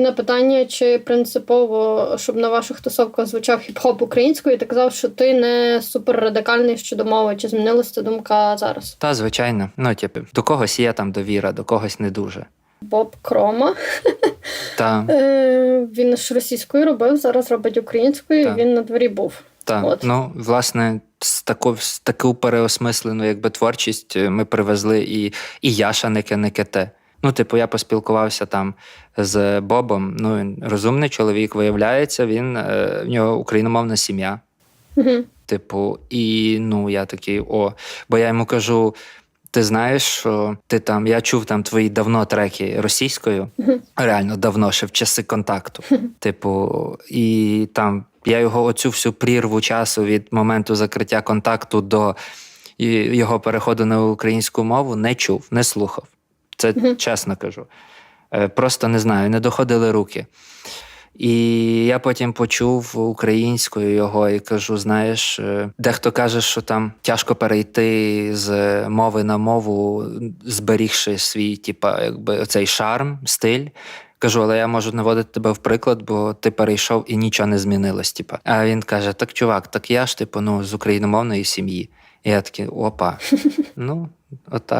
І на питання, чи принципово, щоб на ваших тусовках звучав хіп-хоп українською, ти казав, що ти не суперрадикальний щодо мови, чи змінилася ця думка зараз? Та, звичайно, ну, типу, до когось є там довіра, до когось не дуже. Боб Крома. Та, Е, він ж російською робив, зараз робить українською, Так. він на дворі був. та. От. Ну, власне, з таку, з таку переосмислену якби, творчість е, ми привезли і, і Яша Некете. Ну, типу, я поспілкувався там з Бобом. Ну, він розумний чоловік, виявляється, він е, в нього україномовна сім'я. Угу. Типу, і ну я такий, о, бо я йому кажу: ти знаєш, що ти там, я чув там твої давно треки російською, реально давно, ще в часи контакту. Типу, і там я його оцю всю прірву часу від моменту закриття контакту до його переходу на українську мову не чув, не слухав. Це чесно кажу. Е, Просто не знаю, не доходили руки. І я потім почув українською його і кажу: знаєш, е, дехто каже, що там тяжко перейти з мови на мову, зберігши свій, типа, якби оцей шарм, стиль. Кажу, але я можу наводити тебе в приклад, бо ти перейшов і нічого не змінилось. Типа. А він каже: Так, чувак, так я ж типу, ну, з україномовної сім'ї. І я такий, опа. Ну, отак.